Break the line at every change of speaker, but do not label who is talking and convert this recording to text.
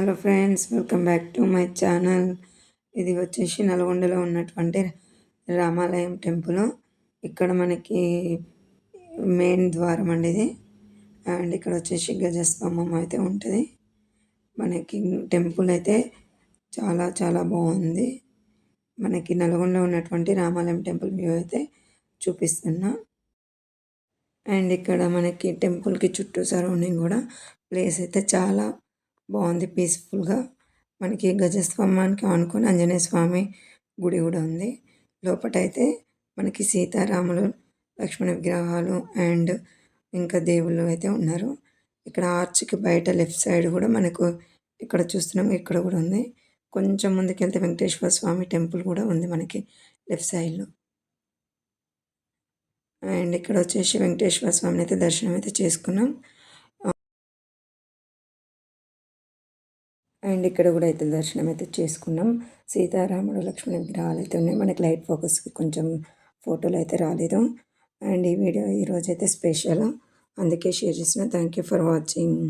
Hello friends welcome back to my channel. ఇది వచ్చేసి నల్గొండలో ఉన్నటువంటి రామాలయం టెంపుల్. ఇక్కడ మనకి మెయిన్ ద్వారం అండి ఇది. అండ్ ఇక్కడ వచ్చేసి గజస్తంభం అయితే ఉంటుంది. మనకి టెంపుల్ అయితే చాలా చాలా బాగుంది. మనకి నల్గొండలో ఉన్నటువంటి రామాలయం టెంపుల్ వ్యూ అయితే చూపిస్తున్నా. అండ్ ఇక్కడ మనకి టెంపుల్కి చుట్టూ సరౌండింగ్ కూడా ప్లేస్ అయితే చాలా బాగుంది పీస్ఫుల్గా. మనకి గజస్తంభానికి ఆనుకొని ఆంజనేయ స్వామి గుడి కూడా ఉంది. లోపటైతే అయితే మనకి సీతారాములు లక్ష్మణ విగ్రహాలు అండ్ ఇంకా దేవుళ్ళు అయితే ఉన్నారు. ఇక్కడ ఆర్చ్కి బయట లెఫ్ట్ సైడ్ కూడా మనకు ఇక్కడ చూస్తున్నాం ఇక్కడ కూడా ఉంది. కొంచెం ముందుకెళ్తే వెంకటేశ్వర స్వామి టెంపుల్ కూడా ఉంది మనకి లెఫ్ట్ సైడ్లో. అండ్ ఇక్కడ వచ్చేసి వెంకటేశ్వర స్వామిని అయితే దర్శనం అయితే చేసుకున్నాం. అండ్ ఇక్కడ కూడా అయితే దర్శనం అయితే చేసుకున్నాం. సీతారాముడు లక్ష్మణ విగ్రహాలు అయితే ఉన్నాయి. మనకి లైట్ ఫోకస్కి కొంచెం ఫోటోలు అయితే రాలేదు. అండ్ ఈ వీడియో ఈరోజు అయితే స్పెషల్. అందుకే షేర్ చేసిన థ్యాంక్ యూ ఫర్ వాచింగ్.